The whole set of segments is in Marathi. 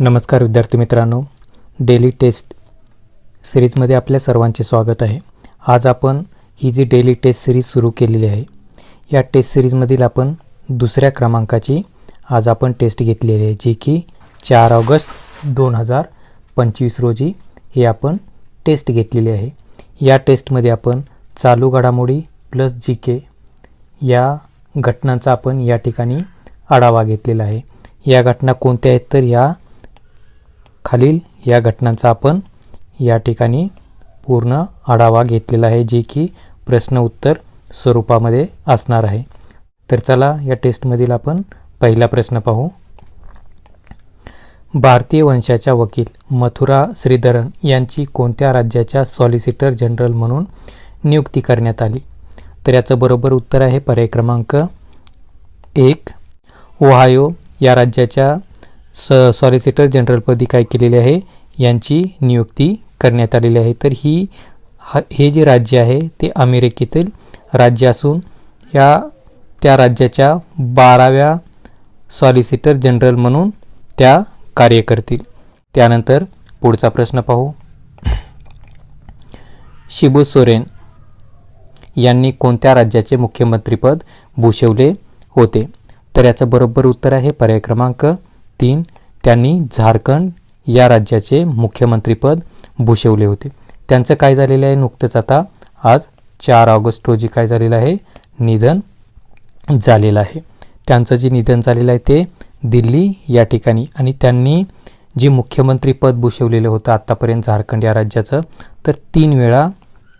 नमस्कार विद्यार्थी मित्रांनो. डेली टेस्ट सिरीजमध्ये आपल्या सर्वांचे स्वागत आहे. आज आपण ही जी डेली टेस्ट सिरीज सुरू केलेली आहे या टेस्ट सिरीजमधील आपण दुसऱ्या क्रमांकाची आज आपण टेस्ट घेतलेली आहे जी की चार ऑगस्ट दोन हजार पंचवीस रोजी ही आपण टेस्ट घेतलेली आहे. या टेस्टमध्ये आपण चालू घडामोडी प्लस जी के या घटनांचा आपण या ठिकाणी आढावा घेतलेला आहे. या घटना कोणत्या आहेत तर या खालील या घटनांचा आपण या ठिकाणी पूर्ण आढावा घेतलेला आहे जे की प्रश्न उत्तर स्वरूपामध्ये असणार आहे. तर चला या टेस्टमधील आपण पहिला प्रश्न पाहू. भारतीय वंशाच्या वकील मथुरा श्रीधरन यांची कोणत्या राज्याच्या सॉलिसिटर जनरल म्हणून नियुक्ती करण्यात आली? तर याचं बरोबर उत्तर आहे पर्याय क्रमांक एक. ओहायो या राज्याच्या स सॉलिसिटर जनरलपदी काय केलेले आहे? यांची नियुक्ती करण्यात आलेली आहे. तर ही हा हे जे राज्य आहे ते अमेरिकेतील राज्य असून या त्या राज्याच्या बाराव्या सॉलिसिटर जनरल म्हणून त्या कार्य करतील त्यानंतर पुढचा प्रश्न पाहू. शिबू सोरेन यांनी कोणत्या राज्याचे मुख्यमंत्रीपद भूषवले होते? तर याचं बरोबर उत्तर आहे पर्याय क्रमांक तीन त्यांनी झारखंड या राज्याचे मुख्यमंत्रीपद भूषवले होते. त्यांचं काय झालेलं आहे नुकतंच आता? आज चार ऑगस्ट रोजी काय झालेलं आहे? निधन झालेलं आहे. त्यांचं जे निधन झालेलं आहे ते दिल्ली या ठिकाणी आणि त्यांनी जे मुख्यमंत्रीपद भूषवलेलं होतं आत्तापर्यंत झारखंड या राज्याचं तर तीन वेळा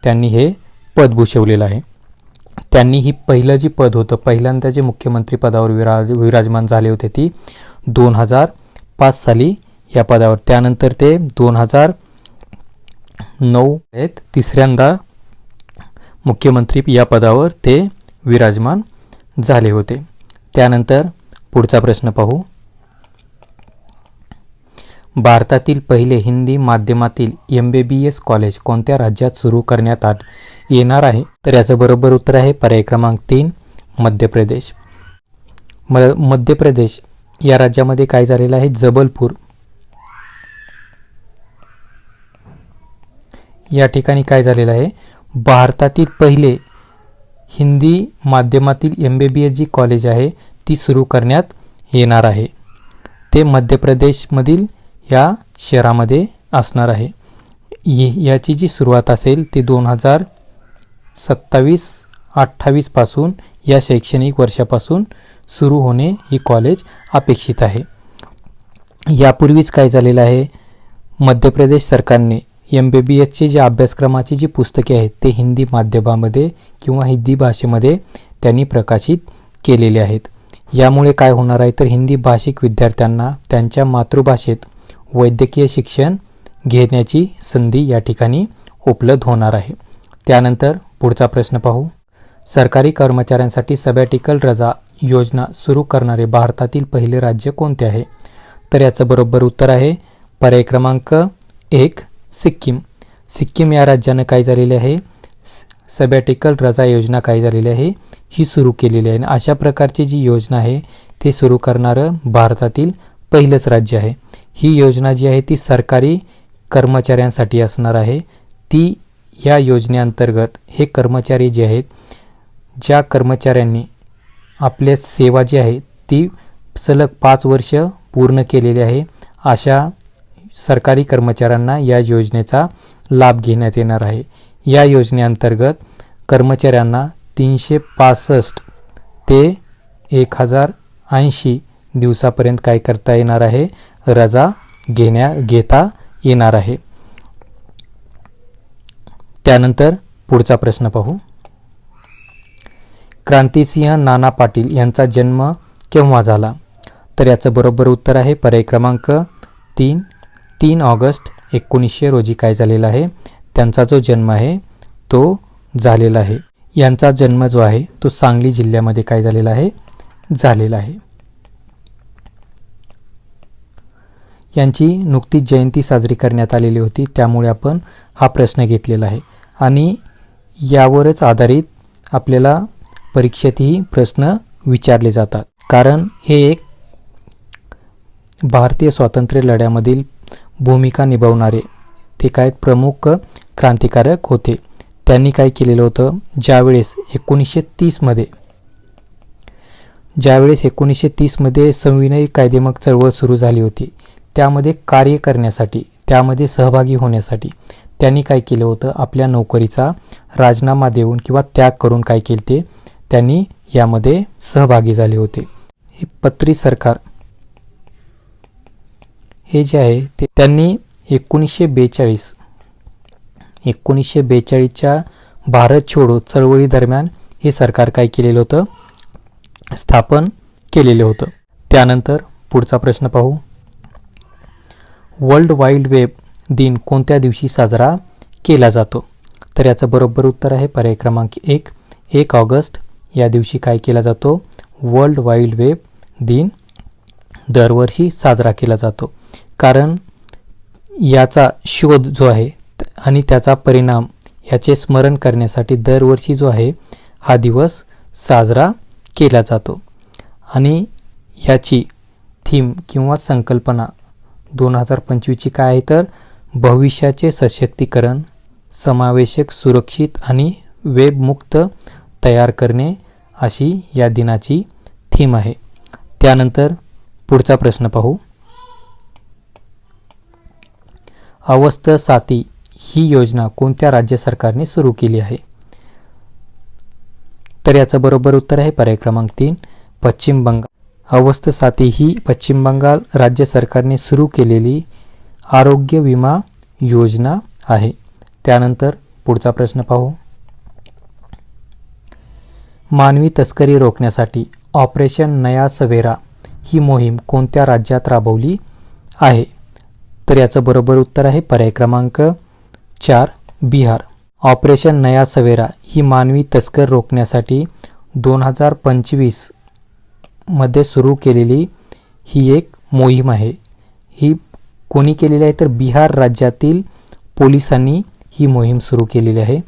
त्यांनी हे पद भूषवलेलं आहे. त्यांनी ही पहिलं जे पद होतं पहिल्यांदा जे मुख्यमंत्री पदावर विराज विराजमान झाले होते ती दोन हजार पाच साली या पदावर. त्यानंतर ते दोन हजार नऊ आहेत. तिसऱ्यांदा मुख्यमंत्री या पदावर ते विराजमान झाले होते. त्यानंतर पुढचा प्रश्न पाहू. भारतातील पहिले हिंदी माध्यमातील M B B S college कोणत्या राज्यात सुरू करण्यात आ येणार आहे? तर याचं बरोबर उत्तर आहे पर्याय क्रमांक तीन मध्य प्रदेश. म मध्य प्रदेश. या राज्यामध्ये काय झालेलं आहे? जबलपूर. या ठिकाणी काय झालेलं आहे? भारतातील पहिले हिंदी माध्यमातील एम बी बी एस जी कॉलेज आहे ती सुरू करण्यात येणार आहे. ते मध्य प्रदेशमधील या शहरामध्ये असणार आहे. याची जी सुरुवात असेल ती दोन हजार सत्तावीस अठ्ठावीसपासून या शैक्षणिक वर्षापासून सुरू होणे ही कॉलेज अपेक्षित आहे. यापूर्वीच काय झालेलं आहे? मध्य प्रदेश सरकारने एम बी बी एसची जी अभ्यासक्रमाची जी पुस्तके आहेत ते हिंदी माध्यमामध्ये किंवा हिंदी भाषेमध्ये त्यांनी प्रकाशित केलेले आहेत. यामुळे काय होणार आहे? तर हिंदी भाषिक विद्यार्थ्यांना त्यांच्या मातृभाषेत वैद्यकीय शिक्षण घेण्याची संधी या ठिकाणी उपलब्ध होणार आहे. त्यानंतर पुढचा प्रश्न पाहू. सरकारी कर्मचाऱ्यांसाठी सबॅटिकल रजा योजना सुरू करणारे भारतातील पहिले राज्य कोणते आहे? तर याचं बरोबर उत्तर आहे पर्याय क्रमांक एक सिक्कीम. सिक्कीम या राज्यानं काय झालेले आहे? सबॅटिकल रजा योजना काय झालेली आहे? ही सुरू केलेली आहे. आणि अशा प्रकारची जी योजना आहे ते सुरू करणारं भारतातील पहिलंच राज्य आहे. ही योजना जी आहे ती सरकारी कर्मचाऱ्यांसाठी असणार आहे. ती या योजनेअंतर्गत हे कर्मचारी जे आहेत ज्या कर्मचाऱ्यांनी आपल्या सेवा जी आहे ती सलग पाच वर्ष पूर्ण केलेली आहे. अशा सरकारी कर्मचाऱ्यांना या योजनेचा लाभ घेण्यात येणार आहे. या योजनेअंतर्गत कर्मचाऱ्यांना तीनशे पासष्ट ते एक हजार ऐंशी दिवसापर्यंत काय करता येणार आहे? रजा घेण्या घेता येणार आहे. त्यानंतर पुढचा प्रश्न पाहू. क्रांतिसिंह नाना पाटील यांचा जन्म केव्हा झाला? तर याचं बरोबर उत्तर आहे पर्याय क्रमांक तीन. तीन ऑगस्ट एकोणीसशे रोजी काय झालेला आहे? त्यांचा जो जन्म आहे तो झालेला आहे. यांचा जन्म जो आहे तो सांगली जिल्ह्यामध्ये काय झालेला आहे? झालेला आहे. यांची नुकतीच जयंती साजरी करण्यात आलेली होती त्यामुळे आपण हा प्रश्न घेतलेला आहे. आणि यावरच आधारित आपल्याला परीक्षेतही प्रश्न विचारले जातात. कारण हे एक भारतीय स्वातंत्र्य लढ्यामधील भूमिका निभावणारे ते काय प्रमुख क्रांतिकारक होते. त्यांनी काय केलेलं होतं? ज्यावेळेस एकोणीसशे तीसमध्ये ज्यावेळेस एकोणीसशे तीसमध्ये संविनयी कायदेमग चळवळ सुरू झाली होती त्यामध्ये कार्य करण्यासाठी त्यामध्ये सहभागी होण्यासाठी त्यांनी काय केलं होतं? आपल्या नोकरीचा राजीनामा देऊन किंवा त्याग करून काय केले ते त्यांनी यामध्ये सहभागी झाले होते. हे पत्री सरकार. हे जे आहे ते त्यांनी एकोणीसशे बेचाळीस एकोणीसशे बेचाळीसच्या भारत छोडो चळवळीदरम्यान हे सरकार काय केलेलं होतं? स्थापन केलेलं होतं. त्यानंतर पुढचा प्रश्न पाहू. वर्ल्ड वाईल्ड वेब दिन कोणत्या दिवशी साजरा केला जातो? तर याचं बरोबर उत्तर आहे पर्याय क्रमांक एक एक ऑगस्ट या दिवशी काय केला जातो? वर्ल्ड वाईल्ड वेब दिन दरवर्षी साजरा केला जातो. कारण याचा शोध जो आहे आणि त्याचा परिणाम याचे स्मरण करण्यासाठी दरवर्षी जो आहे हा दिवस साजरा केला जातो. आणि याची थीम किंवा संकल्पना दोन हजार पंचवीसची काय आहे तर? भविष्याचे सशक्तीकरण समावेशक सुरक्षित आणि वेबमुक्त तयार करणे अशी या दिनाची थीम आहे. त्यानंतर पुढचा प्रश्न पाहू. अवस्थ साती ही योजना कोणत्या राज्य सरकारने सुरू केली आहे? तर याचं बरोबर उत्तर आहे पर्याय क्रमांक तीन पश्चिम बंगाल. अवस्थ साती ही पश्चिम बंगाल राज्य सरकारने सुरू केलेली आरोग्य विमा योजना आहे. त्यानंतर पुढचा प्रश्न पाहू. मानवी तस्करी रोखण्यासाठी ऑपरेशन नया सवेरा ही मोहीम कोणत्या राज्यात राबवली आहे? तर याचं बरोबर उत्तर आहे पर्याय क्रमांक चार बिहार. ऑपरेशन नया सवेरा ही मानवी तस्कर रोखण्यासाठी दोन हजार पंचवीसमध्ये सुरू केलेली ही एक मोहीम आहे. ही कोणी केलेली आहे? तर बिहार राज्यातील पोलिसांनी ही मोहीम सुरू केलेली आहे.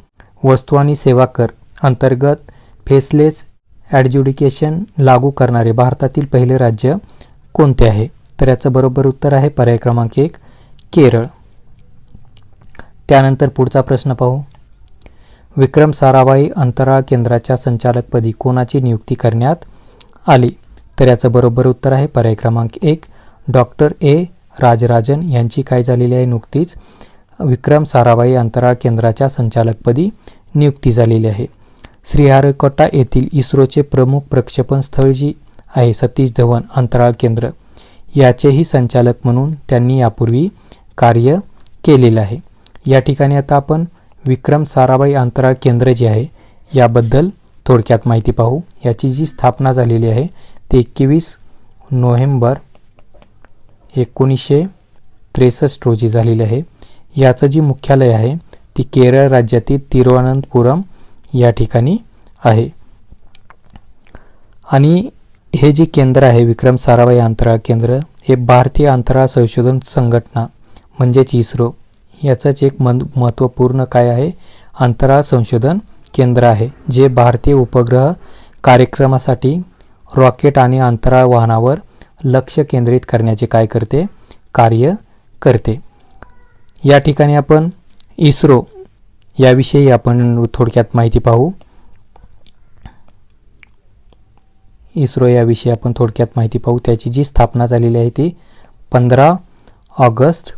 वस्तू आणि सेवा कर अंतर्गत फेसलेस ॲडज्युडिकेशन लागू करणारे भारतातील पहिले राज्य कोणते आहे? तर याचं बरोबर उत्तर आहे पर्याय क्रमांक एक केरळ. त्यानंतर पुढचा प्रश्न पाहू. विक्रम साराभाई अंतराळ केंद्राच्या संचालकपदी कोणाची नियुक्ती करण्यात आली? तर याचं बरोबर उत्तर आहे पर्याय क्रमांक एक डॉक्टर ए. राजराजन यांची काय झालेली आहे नुकतीच? विक्रम साराभाई अंतराळ केंद्राच्या संचालकपदी नियुक्ती झालेली आहे. श्रीहरिकोटा येथील इस्रोचे प्रमुख प्रक्षेपण स्थळ जी आहे सतीश धवन अंतराळ केंद्र याचेही संचालक म्हणून त्यांनी यापूर्वी कार्य केलेलं आहे. या ठिकाणी आता आपण विक्रम साराभाई अंतराळ केंद्र जे आहे याबद्दल थोडक्यात माहिती पाहू. याची जी स्थापना झालेली आहे ते एकवीस नोव्हेंबर एकोणीसशे त्रेसष्ट रोजी झालेली आहे. याचं जी मुख्यालय आहे ती केरळ राज्यातील तिरुवनंतपुरम या ठिकाणी आहे. आणि हे जे केंद्र आहे विक्रम साराभाई अंतराळ केंद्र हे भारतीय अंतराळ संशोधन संघटना म्हणजेच इस्रो याचंच एक मन महत्त्वपूर्ण काय आहे? अंतराळ संशोधन केंद्र आहे जे भारतीय उपग्रह कार्यक्रमासाठी रॉकेट आणि अंतराळ वाहनावर लक्ष केंद्रित करण्याचे काय करते? कार्य करते. या ठिकाणी आपण इस्रो याविषयी आपण थोडक्यात माहिती पाहू. इस्रो याविषयी आपण थोडक्यात माहिती पाहू. त्याची जी स्थापना झालेली आहे ती पंधरा ऑगस्ट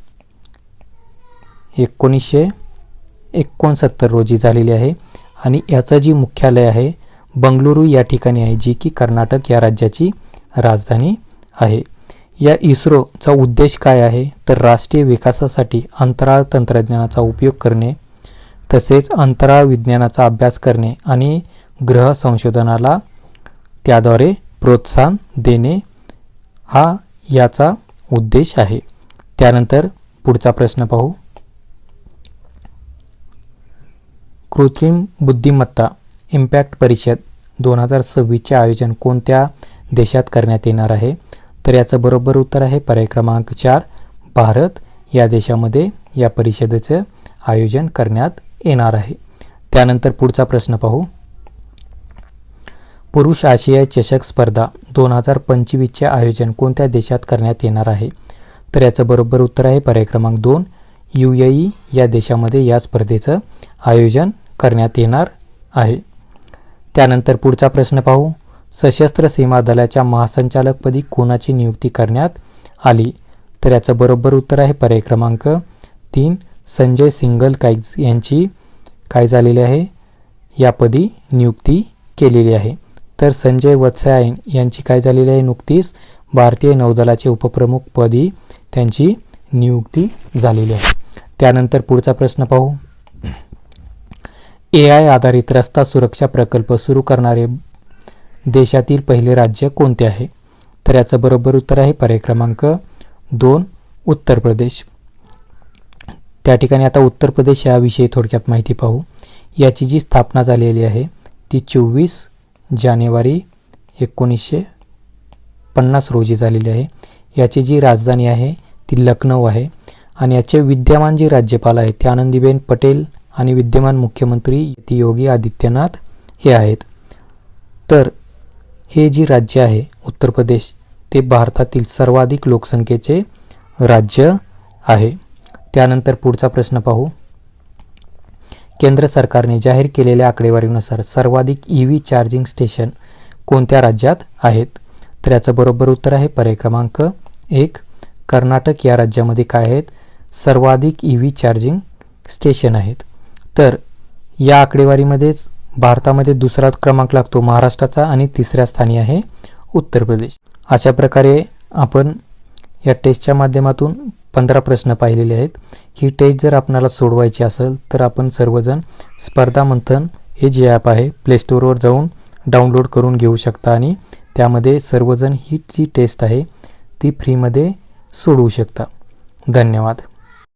एकोणीसशे एकोणसत्तर रोजी झालेली आहे. आणि याचं जी मुख्यालय आहे बंगळुरू या ठिकाणी आहे जी की कर्नाटक या राज्याची राजधानी आहे. या इस्रोचा उद्देश काय आहे? तर राष्ट्रीय विकासासाठी अंतराळ तंत्रज्ञानाचा उपयोग करणे तसेच अंतराळ विज्ञानाचा अभ्यास करणे आणि ग्रह संशोधनाला त्याद्वारे प्रोत्साहन देणे हा याचा उद्देश आहे. त्यानंतर पुढचा प्रश्न पाहू. कृत्रिम बुद्धिमत्ता इम्पॅक्ट परिषद दोन हजार सव्वीसचे आयोजन कोणत्या देशात करण्यात येणार आहे? तर याचं बरोबर उत्तर आहे पर्याय क्रमांक चार भारत. या देशामध्ये या परिषदेचं आयोजन करण्यात येणार आहे. त्यानंतर पुढचा प्रश्न पाहू. पुरुष आशियाई चषक स्पर्धा दोन हजार पंचवीसचे आयोजन कोणत्या देशात करण्यात येणार आहे? तर याचं बरोबर उत्तर आहे पर्याय क्रमांक दोन. यू ए ई या देशामध्ये या स्पर्धेचं आयोजन करण्यात येणार आहे. त्यानंतर पुढचा प्रश्न पाहू. सशस्त्र सीमा दलाच्या महासंचालकपदी कोणाची नियुक्ती करण्यात आली? तर याचं बरोबर उत्तर आहे पर्याय क्रमांक तीन. संजय सिंगल काय यांची काय झालेली आहे? यापदी नियुक्ती केलेली आहे. तर संजय वत्सायन यांची काय झालेली आहे नुकतीच? भारतीय नौदलाचे उपप्रमुख पदी त्यांची नियुक्ती झालेली आहे. त्यानंतर पुढचा प्रश्न पाहू. ए आय आधारित रस्ता सुरक्षा प्रकल्प सुरू करणारे देशातील पहिले राज्य कोणते आहे? तर याचं बरोबर उत्तर आहे पर्याय क्रमांक दोन उत्तर प्रदेश. त्या ठिकाणी आता उत्तर प्रदेश याविषयी थोडक्यात माहिती पाहू. याची जी स्थापना झालेली आहे ती चोवीस जानेवारी एकोणीसशे पन्नास रोजी झालेली आहे. याची जी राजधानी आहे ती लखनौ आहे. आणि याचे विद्यमान जे राज्यपाल आहेत ते आनंदीबेन पटेल आणि विद्यमान मुख्यमंत्री ती योगी आदित्यनाथ हे आहेत. तर हे जी राज्य आहे उत्तर प्रदेश ते भारतातील सर्वाधिक लोकसंख्येचे राज्य आहे. त्यानंतर पुढचा प्रश्न पाहू. केंद्र सरकारने जाहीर केलेल्या आकडेवारीनुसार सर्वाधिक ई व्ही चार्जिंग स्टेशन कोणत्या राज्यात आहेत? तर याचं बरोबर उत्तर आहे पर्याय क्रमांक एक. कर्नाटक या राज्यामध्ये काय आहेत? सर्वाधिक ई व्ही चार्जिंग स्टेशन आहेत. तर या आकडेवारीमध्येच भारतामध्ये दुसरा क्रमांक लागतो महाराष्ट्राचा आणि तिसऱ्या स्थानी आहे उत्तर प्रदेश. अशा प्रकारे आपण या टेस्टच्या माध्यमातून पंधरा प्रश्न पाहिलेले आहेत. ही टेस्ट जर आपणाला सोडवायची असेल तर आपण सर्वजण स्पर्धा मंथन हे जे ॲप आहे प्लेस्टोरवर जाऊन डाउनलोड करून घेऊ शकता आणि त्यामध्ये सर्वजण ही जी टेस्ट आहे ती फ्रीमध्ये सोडवू शकता. धन्यवाद.